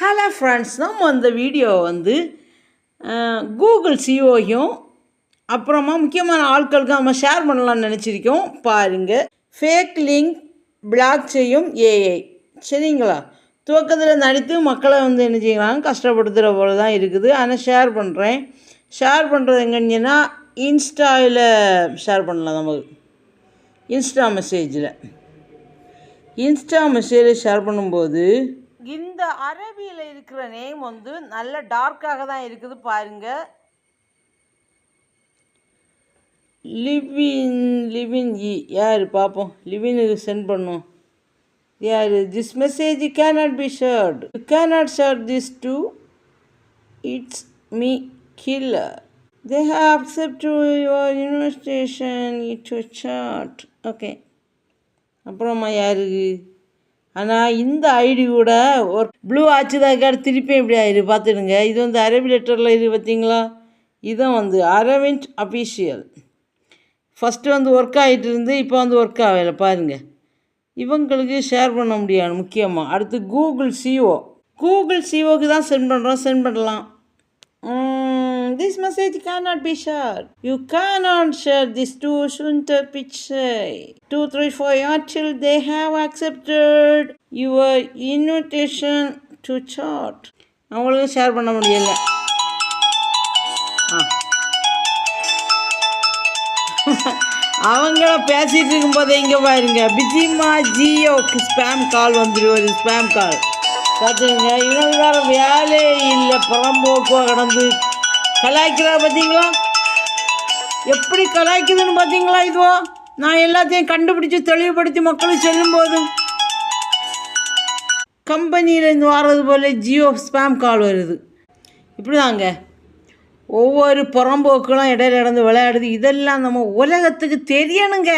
Hello friends நம்ம அந்த video வந்து கூகுள் சிஓயும் அப்புறமா முக்கியமான ஆட்களுக்கு நம்ம ஷேர் பண்ணலாம்னு நினச்சிருக்கோம். பாருங்கள் ஃபேக் லிங்க் பிளாக் செய்யும் ஏஐ சரிங்களா? துவக்கத்தில் நடித்து மக்களை வந்து என்ன செய்யலாம் கஷ்டப்படுத்துகிற போல தான் இருக்குது. ஆனால் ஷேர் பண்ணுறேன் ஷேர் பண்ணுறது எங்கன்னா இன்ஸ்டாவில் ஷேர் பண்ணலாம் நமக்கு இன்ஸ்டா மெசேஜில் இன்ஸ்டா மெசேஜில் ஷேர் பண்ணும்போது இந்த அரபியில் இருக்கிற நேம் வந்து நல்ல டார்க்காக தான் இருக்குது பாருங்க. லிவின் லிவின் இ யார்? பார்ப்போம் லிவினுக்கு சென்ட் பண்ணும் யார்? This message cannot be shared you cannot shared this to it's me killer they have accept your invitation it chat okay அப்புறமா யாருக்கு ஆனால் இந்த ஐடி கூட ஒரு ப்ளூ ஆச்சு ஆச்சுதாக்கார் திருப்பி இப்படி ஆயிரு. பார்த்துடுங்க. இது வந்து அரபி லெட்டரில் இது பார்த்தீங்களா? இதான் வந்து அரவிந்த் அஃபீஷியல் ஃபஸ்ட்டு வந்து ஒர்க் ஆகிட்டு இருந்து இப்போ வந்து ஒர்க் ஆகலை. பாருங்கள் இவங்களுக்கு ஷேர் பண்ண முடியாது முக்கியமாக அடுத்து கூகுள் சிஓ கூகுள் சிஓக்கு தான் சென்ட் பண்ணுறோம் சென்ட் பண்ணலாம். This message cannot be shared. You cannot share this to Sunta Pichai. Two, three, four until they have accepted your invitation to chat. அவங்களுக்கு ஷேர் பண்ண முடியல ஆ அவங்க பேசிகிட்டு இருக்கும்போது இங்கே பாருங்க பிஜிமா ஜியோக்கு ஸ்பேம் கால் வந்துடும் ஒரு ஸ்பேம் கால் பார்த்துங்க இவங்க வேறு வேலையே இல்லை. புறம்போக்குவாக கடந்து. கலாய்க்கிறா பார்த்தீங்களா எப்படி கலாய்க்குதுன்னு பார்த்தீங்களா இதுவோ? நான் எல்லாத்தையும் கண்டுபிடிச்சி தெளிவுபடுத்தி மக்களுக்கு சொல்லும்போது. கம்பெனியிலேருந்து வர்றது போல் ஜியோ ஸ்பேம் கால் வருது. இப்படி தாங்க ஒவ்வொரு புறம்போக்குகளும் இடையில இடந்து விளையாடுது. இதெல்லாம் நம்ம உலகத்துக்கு தெரியணுங்க.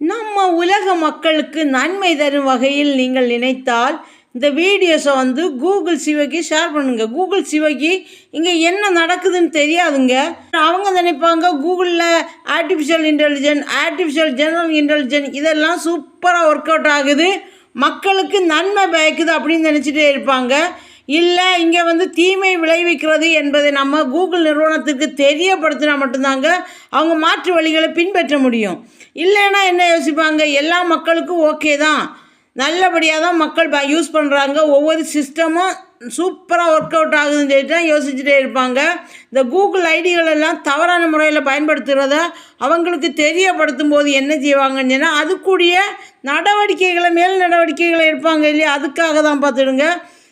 நம்ம உலக மக்களுக்கு நன்மை தரும் வகையில் நீங்கள் நினைத்தால் இந்த வீடியோஸை வந்து கூகுள் சிவகி ஷேர் பண்ணுங்க. கூகுள் சிவகி இங்கே என்ன நடக்குதுன்னு தெரியாதுங்க. அவங்க நினைப்பாங்க கூகுளில் artificial intelligent artificial general intelligent இதெல்லாம் சூப்பராக ஒர்க் அவுட் ஆகுது. மக்களுக்கு நன்மை பயக்குது அப்படின்னு நினச்சிட்டே இருப்பாங்க. இல்லை இங்கே வந்து தீமை விளைவிக்கிறது என்பதை நம்ம கூகுள் நிறுவனத்துக்கு தெரியப்படுத்தினா மட்டும்தாங்க அவங்க மாற்று வழிகளை பின்பற்ற முடியும். இல்லைன்னா என்ன யோசிப்பாங்க? எல்லா மக்களுக்கும் ஓகே தான். நல்லபடியாக தான் மக்கள் ப யூஸ் பண்ணுறாங்க ஒவ்வொரு சிஸ்டமும் சூப்பராக ஒர்க் அவுட் ஆகுதுன்னு சொல்லிட்டு தான் யோசிச்சுட்டே இருப்பாங்க. இந்த கூகுள் ஐடிகள் எல்லாம் தவறான முறையில் பயன்படுத்துகிறத அவங்களுக்கு தெரியப்படுத்தும் போது என்ன செய்வாங்கன்னு சொன்னால் அதுக்குரிய நடவடிக்கைகளை மேல் நடவடிக்கைகளை எடுப்பாங்க இல்லையா? அதுக்காக தான் பார்த்துடுங்க.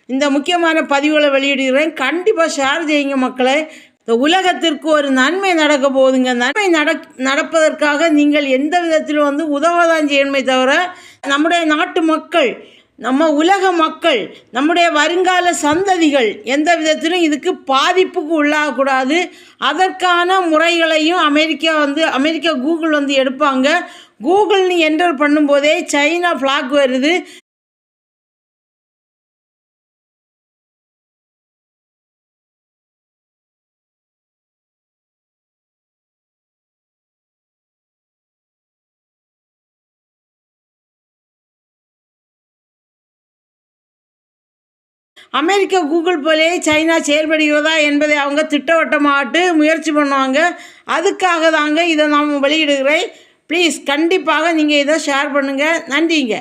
இந்த முக்கியமான பதிவுகளை வெளியிடுகிறேன். கண்டிப்பாக ஷேர் செய்யுங்க மக்களை. இந்த உலகத்திற்கு ஒரு நன்மை நடக்க போகுதுங்க. நன்மை நடக் நடப்பதற்காக நீங்கள் எந்த விதத்திலும் வந்து உதவதான் செய்யணுமே தவிர நம்முடைய நாட்டு மக்கள் நம்ம உலக மக்கள் நம்முடைய வருங்கால சந்ததிகள் எந்த விதத்திலும் இதுக்கு பாதிப்புக்கு உள்ளாகக்கூடாது. அதற்கான முறைகளையும் அமெரிக்கா வந்து அமெரிக்கா கூகுள் வந்து எடுப்பாங்க. கூகுள்னு என்டர் பண்ணும்போதே சைனா ஃப்ளாக் வருது. அமெரிக்கா கூகுள் போலே சைனா செயல்படுகிறதா என்பதை அவங்க திட்டவட்டமாட்டு முயற்சி பண்ணுவாங்க. அதுக்காக தாங்க இதை நாம் வெளியிடுகிறேன். ப்ளீஸ் கண்டிப்பாக நீங்கள் இதை ஷேர் பண்ணுங்கள் நன்றிங்க.